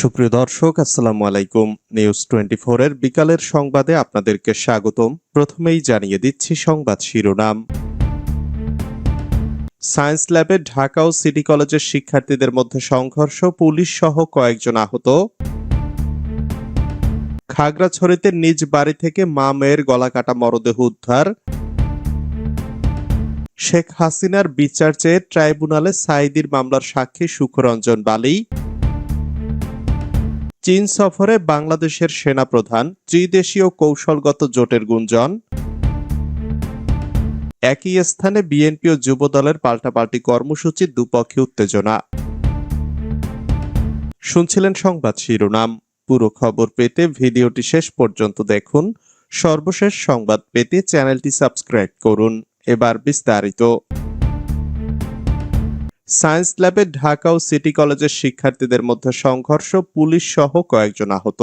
সুপ্রিয় দর্শক, আসসালামু আলাইকুম। নিউজ টোয়েন্টি এর বিকালের সংবাদে আপনাদেরকে স্বাগতম। প্রথমেই জানিয়ে দিচ্ছি সংবাদ শিরোনাম। সায়েন্স ল্যাবে ঢাকা ও সিটি কলেজের শিক্ষার্থীদের মধ্যে সংঘর্ষ, পুলিশ সহ কয়েকজন আহত। খাগড়াছড়িতে নিজ বাড়ি থেকে মা মেয়ের গলা কাটা মরদেহ উদ্ধার। শেখ হাসিনার বিচার চেয়ে ট্রাইব্যুনালে সাইদির মামলার সাক্ষী সুখরঞ্জন বালি। চীন সফরে বাংলাদেশের সেনাপ্রধান ত্রিদেশীয় কৌশলগত জোটের গুঞ্জন। একই স্থানে বিএনপি ও যুবদলের পাল্টাপাল্টি কর্মসূচি দুপক্ষে উত্তেজনা। শুনছিলেন সংবাদ শিরোনাম। পুরো খবর পেতে ভিডিওটি শেষ পর্যন্ত দেখুন। সর্বশেষ সংবাদ পেতে চ্যানেলটি সাবস্ক্রাইব করুন। এবার বিস্তারিত। সায়েন্স ল্যাবে ঢাকা ও সিটি কলেজের শিক্ষার্থীদের মধ্যে সংঘর্ষ, পুলিশ সহ কয়েকজন আহত।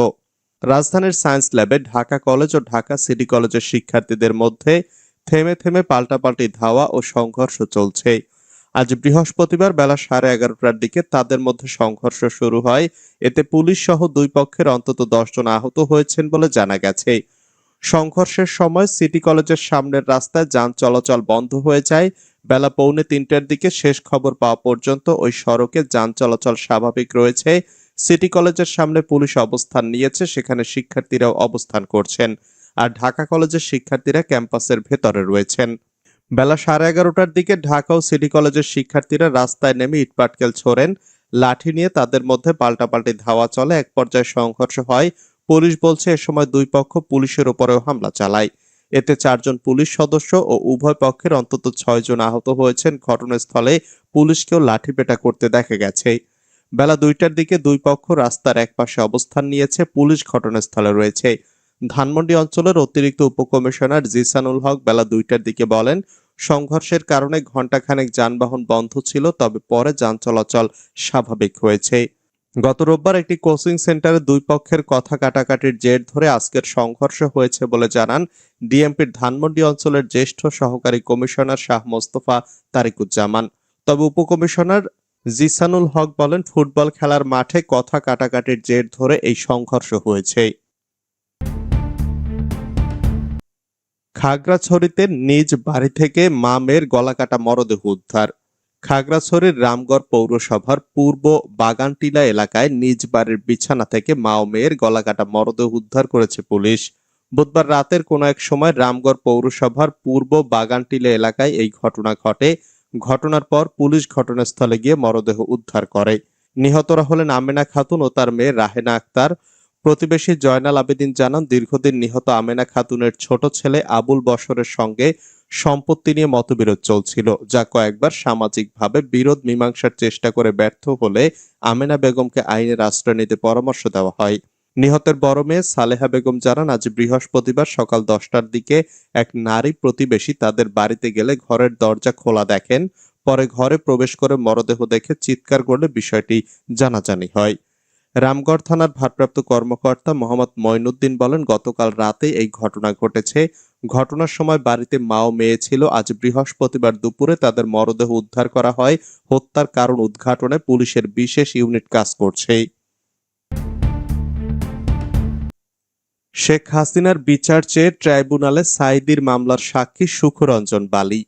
রাজধানীর সায়েন্স ল্যাবে ঢাকা কলেজ ও ঢাকা সিটি কলেজের শিক্ষার্থীদের মধ্যে থেমে থেমে পাল্টাপাল্টি ধাওয়া ও সংঘর্ষ চলছে। আজ বৃহস্পতিবার বেলা সাড়ে এগারোটার দিকে তাদের মধ্যে সংঘর্ষ শুরু হয়। এতে পুলিশ সহ দুই পক্ষের অন্তত দশজন আহত হয়েছেন বলে জানা গেছে। সংঘর্ষের সময় সিটি কলেজের সামনের রাস্তায় যান চলাচল বন্ধ হয়ে যায়। বেলা পৌনে তিনটার দিকে শেষ খবর পাওয়া পর্যন্ত ওই সড়কে যান চলাচল স্বাভাবিক রয়েছে। সিটি কলেজের সামনে পুলিশ অবস্থান নিয়েছে, সেখানে শিক্ষার্থীরাও অবস্থান করছেন আর ঢাকা কলেজের শিক্ষার্থীরা ক্যাম্পাসের ভেতরে রয়েছেন। বেলা সাড়ে এগারোটার দিকে ঢাকা ও সিটি কলেজের শিক্ষার্থীরা রাস্তায় নেমে ইটপাটকেল ছোড়েন। লাঠি নিয়ে তাদের মধ্যে পাল্টাপাল্টি ধাওয়া চলে, এক পর্যায়ে সংঘর্ষ হয়। পুলিশ বলছে, এ সময় দুই পক্ষ পুলিশের উপরেও হামলা চালায়। এতে চারজন পুলিশ সদস্য ও উভয় পক্ষের অন্তত ছয়জন আহত হয়েছেন। ঘটনাস্থলে পুলিশকেও লাঠিপেটা করতে দেখা গেছে। বেলা দুইটার দিকে দুই পক্ষ রাস্তার একপাশে অবস্থান নিয়েছে। পুলিশ ঘটনাস্থলে রয়েছে। ধানমন্ডি অঞ্চলের অতিরিক্ত উপকমিশনার জিসানুল হক বেলা দুইটার দিকে বলেন, সংঘর্ষের কারণে ঘণ্টাখানেক যানবাহন বন্ধ ছিল, তবে পরে যান চলাচল স্বাভাবিক হয়েছে। গত রোববার একটি কোচিং সেন্টারে দুই পক্ষের কথা কাটাকাটির জের ধরে আজকের সংঘর্ষ হয়েছে বলে জানান ডিএমপির ধানমন্ডি অঞ্চলের জ্যেষ্ঠ সহকারী কমিশনার শাহ মোস্তফা তারিকুজ্জামান। তবে উপকমিশনার জিসানুল হক বলেন, ফুটবল খেলার মাঠে কথা কাটাকাটির জের ধরে এই সংঘর্ষ হয়েছে। খাগড়াছড়িতে নিজ বাড়ি থেকে মা মেয়ের গলাকাটা মরদেহ উদ্ধার। খাগড়াছড়ির রামগড় পৌরসভার পূর্ব বাগানটিলা এলাকায় নিজ বাড়ির বিছানা থেকে মা ও মেয়ের গলাকাটা মরদেহ উদ্ধার করেছে পুলিশ। বুধবার রাতের কোনো এক সময় রামগড় পৌরসভার পূর্ব বাগানটিলা এলাকায় এই ঘটনা ঘটে। ঘটনার পর পুলিশ ঘটনাস্থলে গিয়ে মরদেহ উদ্ধার করে। নিহতরা হলেন আমেনা খাতুন ও তার মেয়ে রাহেনা আক্তার। প্রতিবেশী জয়নাল আবেদিন জানান, দীর্ঘদিন নিহত আমেনা খাতুনের ছোট ছেলে আবুল বসরের সঙ্গে সম্পত্তি নিয়ে মতবিরোধ চলছিল, যা কয়েকবার সামাজিকভাবে বিরোধ মীমাংসার চেষ্টা করে ব্যর্থ হলে আমেনা বেগমকে আইনের আশ্রয় নিতে পরামর্শ দেওয়া হয়। নিহতের বড় মেয়ে সালেহা বেগম জানান, আজ বৃহস্পতিবার সকাল দশটার দিকে এক নারী প্রতিবেশী তাদের বাড়িতে গেলে ঘরের দরজা খোলা দেখেন, পরে ঘরে প্রবেশ করে মরদেহ দেখে চিৎকার করলে বিষয়টি জানাজানি হয়। রামগড় থানার ভারপ্রাপ্ত কর্মকর্তা মোহাম্মদ মঈনুদ্দিন বলেন, গতকাল রাতে এই ঘটনা ঘটেছে। ঘটনার সময় বাড়িতে মা ও মেয়ে ছিল। আজ বৃহস্পতিবার দুপুরে তাদের মরদেহ উদ্ধার করা হয়। হত্যার কারণ উদ্ঘাটনে পুলিশের বিশেষ ইউনিট কাজ করছে। শেখ হাসিনার বিচার চেয়ে ট্রাইব্যুনালে সাইদির মামলার সাক্ষী সুখরঞ্জন বালি।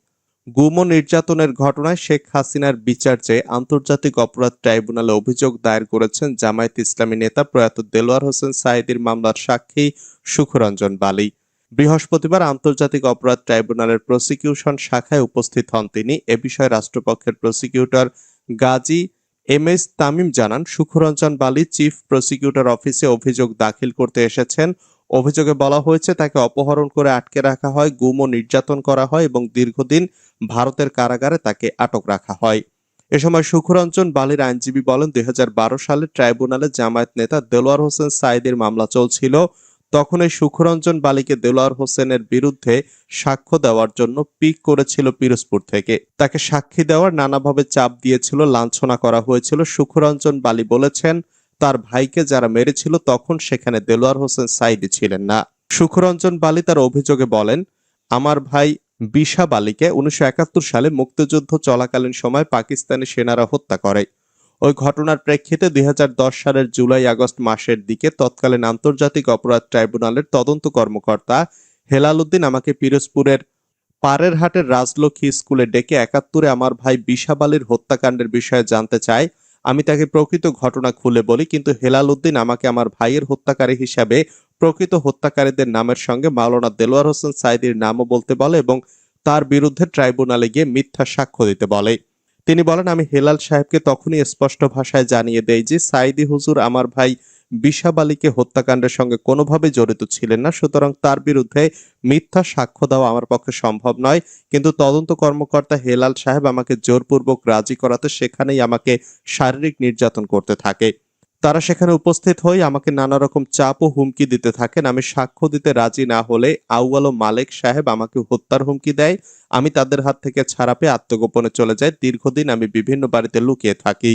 গুম নির্যাতনের ঘটনায় শেখ হাসিনার বিচার চেয়ে আন্তর্জাতিক অপরাধ ট্রাইব্যুনালে অভিযোগ দায়ের করেছেন জামায়াত ইসলামী নেতা প্রয়াত দেলোয়ার হোসেন সাইদির মামলার সাক্ষী সুখরঞ্জন বালি। বৃহস্পতিবার আন্তর্জাতিক অপরাধ ট্রাইব্যুনালের প্রসিকিউশন শাখায় উপস্থিত হন তিনি। এ বিষয়ে রাষ্ট্রপক্ষের prosecutor Gazi M S Tamim জানান, সুখরঞ্জন বালি চিফ প্রসিকিউটর অফিসে অভিযোগ দাখিল করতে এসেছেন। অভিযোগে বলা হয়েছে, তাকে অপহরণ করে আটকে রাখা হয়, গুম ও নির্যাতন করা হয় এবং দীর্ঘদিন ভারতের কারাগারে তাকে আটক রাখা হয়। এ সময় সুখরঞ্জন বালির আইনজীবী বলেন, দুই হাজার বারো সালে ট্রাইব্যুনালে জামায়াত নেতা দেলোয়ার হোসেন সাইদের মামলা চলছিল। তখন এই সুখরঞ্জন বালিকে দেলোয়ার হোসেনের বিরুদ্ধে সাক্ষ্য দেওয়ার জন্য পিক করেছিল পিরোজপুর থেকে। তাকে সাক্ষী দেওয়ার নানাভাবে চাপ দিয়েছিল, লাঞ্ছনা করা হয়েছিল। সুখরঞ্জন বালি বলেছেন, তার ভাইকে যারা মেরেছিল তখন সেখানে দেলোয়ার হোসেন সাইদি ছিলেন না। সুখরঞ্জন বালি তার অভিযোগে বলেন, আমার ভাই বিশা বালিকে উনিশশো একাত্তর সালে মুক্তিযুদ্ধ চলাকালীন সময় পাকিস্তানি সেনারা হত্যা করে। ওই ঘটনার প্রেক্ষিতে দুই হাজার দশ সালের জুলাই আগস্ট মাসের দিকে তৎকালীন আন্তর্জাতিক অপরাধ ট্রাইব্যুনালের তদন্ত কর্মকর্তা হেলাল উদ্দিন আমাকে পিরোজপুরের পারের হাটের রাজলক্ষ্মী স্কুলে ডেকে একাত্তরে আমার ভাই বিশাব আলীর হত্যাকাণ্ডের বিষয়ে জানতে চায়। আমি তাকে প্রকৃত ঘটনা খুলে বলি, কিন্তু হেলাল উদ্দিন আমাকে আমার ভাইয়ের হত্যাকারী হিসাবে প্রকৃত হত্যাকারীদের নামের সঙ্গে মাওলানা দেলোয়ার হোসেন সাইদির নামও বলতে বলে এবং তার বিরুদ্ধে ট্রাইব্যুনালে গিয়ে মিথ্যা সাক্ষ্য দিতে বলে। তিনি বলেন, আমি হেলাল সাহেবকে তখনই স্পষ্ট ভাষায় জানিয়ে দেই যে সাইদি হুজুর আমার ভাই বিশাব আলীকে হত্যাকাণ্ডের সঙ্গে কোনোভাবে জড়িত ছিলেন না। সুতরাং তার বিরুদ্ধে মিথ্যা সাক্ষ্য দেওয়া আমার পক্ষে সম্ভব নয়। কিন্তু তদন্ত কর্মকর্তা হেলাল সাহেব আমাকে জোরপূর্বক রাজি করাতে সেখানেই আমাকে শারীরিক নির্যাতন করতে থাকে। তারা সেখানে উপস্থিত হয়ে আমাকে নানা রকম চাপ ও হুমকি দিতে থাকেন। আমি সাক্ষ্য দিতে রাজি না হলে আউয়াল ও মালেক সাহেব আমাকে হত্যার হুমকি দেয়। আমি তাদের হাত থেকে ছাড়া পেয়ে আত্মগোপনে চলে যাই। দীর্ঘদিন আমি বিভিন্ন বাড়িতে লুকিয়ে থাকি।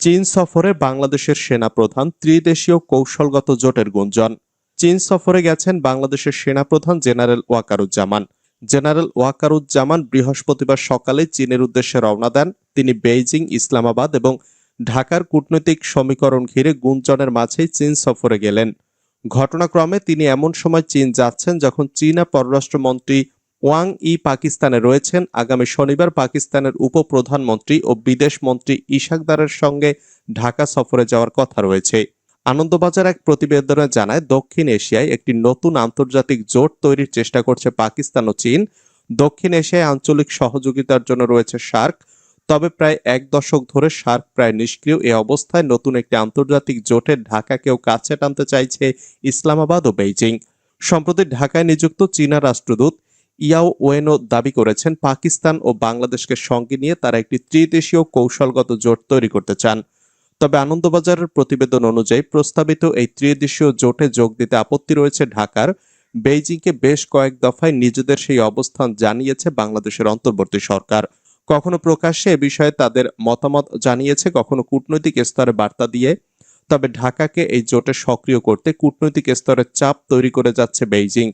চীন সফরে বাংলাদেশের সেনাপ্রধান ত্রিদেশীয় কৌশলগত জোটের গুঞ্জন। চীন সফরে গেছেন বাংলাদেশের সেনাপ্রধান জেনারেল ওয়াকারুজ্জামান। জেনারেল ওয়াকারুজ্জামান বৃহস্পতিবার সকালে চীনের উদ্দেশ্যে রওনা দেন। তিনি বেইজিং, ইসলামাবাদ এবং ঢাকার কূটনৈতিক সমীকরণ ঘিরে গুঞ্জনের মাঝেই চীন সফরে গেলেন। ঘটনাক্রমে তিনি এমন সময় চীন যাচ্ছেন যখন চীনা পররাষ্ট্রমন্ত্রী ওয়াং ই পাকিস্তানে রয়েছেন। আগামী শনিবার পাকিস্তানের উপপ্রধানমন্ত্রী ও বিদেশ মন্ত্রী ইশাকদারের সঙ্গে ঢাকা সফরে যাওয়ার কথা রয়েছে। আনন্দবাজার এক প্রতিবেদনে জানায়, দক্ষিণ এশিয়ায় একটি নতুন আন্তর্জাতিক জোট তৈরির চেষ্টা করছে পাকিস্তান ও চীন। দক্ষিণ এশিয়ায় আঞ্চলিক সহযোগিতার জন্য রয়েছে সার্ক তবে প্রায় এক দশক ধরে সার্ক প্রায় নিষ্ক্রিয়। এ অবস্থায় নতুন একটি আন্তর্জাতিক জোটের ঢাকাকেও কাছে টানতে চাইছে ইসলামাবাদ ও বেইজিং। সম্প্রতি ঢাকায় নিযুক্ত চীনা রাষ্ট্রদূত ইয়াও ওয়েনো দাবি করেছেন, পাকিস্তান ও বাংলাদেশকে সঙ্গে নিয়ে তারা একটি ত্রিদেশীয় কৌশলগত জোট তৈরি করতে চান। তবে আনন্দবাজারের প্রতিবেদন অনুযায়ী প্রস্তাবিত এই ত্রিদেশীয় জোটে যোগ দিতে আপত্তি রয়েছে ঢাকার। বেইজিংকে বেশ কয়েক দফায় নিজেদের সেই অবস্থান জানিয়েছে বাংলাদেশের অন্তর্বর্তী সরকার। কখনো প্রকাশ্যে এ বিষয়ে তাদের মতামত জানিয়েছে, কখনো কূটনৈতিক স্তরে বার্তা দিয়ে। তবে ঢাকাকে এই জোটে সক্রিয় করতে কূটনৈতিক স্তরে চাপ তৈরি করে যাচ্ছে বেইজিং।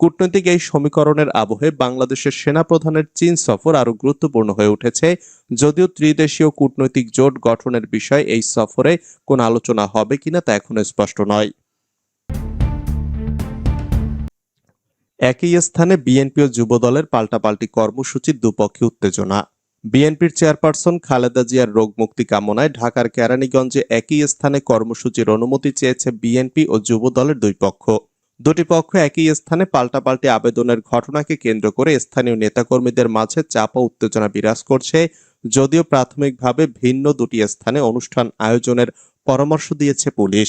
কূটনৈতিক এই সমীকরণের আবহে বাংলাদেশের সেনাপ্রধানের চীন সফর আরও গুরুত্বপূর্ণ হয়ে উঠেছে। যদিও ত্রিদেশীয় কূটনৈতিক জোট গঠনের বিষয়ে এই সফরে কোন আলোচনা হবে কিনা তা এখনও স্পষ্ট নয়। একই স্থানে বিএনপি ও যুবদলের পাল্টাপাল্টি কর্মসূচির দুপক্ষে উত্তেজনা। বিএনপির চেয়ারপারসন খালেদা জিয়ার রোগ মুক্তি কামনায় ঢাকার কেরানীগঞ্জে একই স্থানে কর্মসূচির অনুমতি চেয়েছে বিএনপি ও যুবদলের দুই পক্ষ। দুটি পক্ষ একই স্থানে পাল্টাপাল্টি আবেদনের ঘটনাকে কেন্দ্র করে স্থানীয় নেতাকর্মীদের মাঝে চাপ উত্তেজনা বিরাজ করছে। যদিও প্রাথমিকভাবে ভিন্ন দুটি স্থানে অনুষ্ঠান আয়োজনের পরামর্শ দিয়েছে পুলিশ।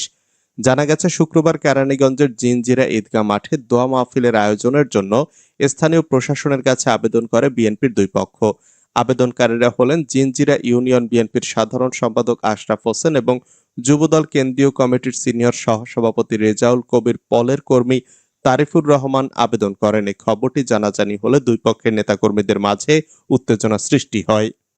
জানা গেছে, শুক্রবার কেরানীগঞ্জের জিনজিরা ঈদগাহ মাঠে দোয়া মাহফিলের আয়োজনের জন্য স্থানীয় প্রশাসনের কাছে আবেদন করে বিএনপির দুই পক্ষ। আবেদনকারীরা হলেন জিনজিরা ইউনিয়ন বিএনপির সাধারণ সম্পাদক আশরাফ হোসেন এবং যুবদল কেন্দ্রীয় কমিটির সিনিয়র সহসভাপতি রেজাউল কবির পলের কর্মী তারিফুর রহমান আবেদন করেন। এই খবরটি জানাজানি হলে দুই পক্ষের নেতাকর্মীদের মাঝে উত্তেজনা সৃষ্টি হয়।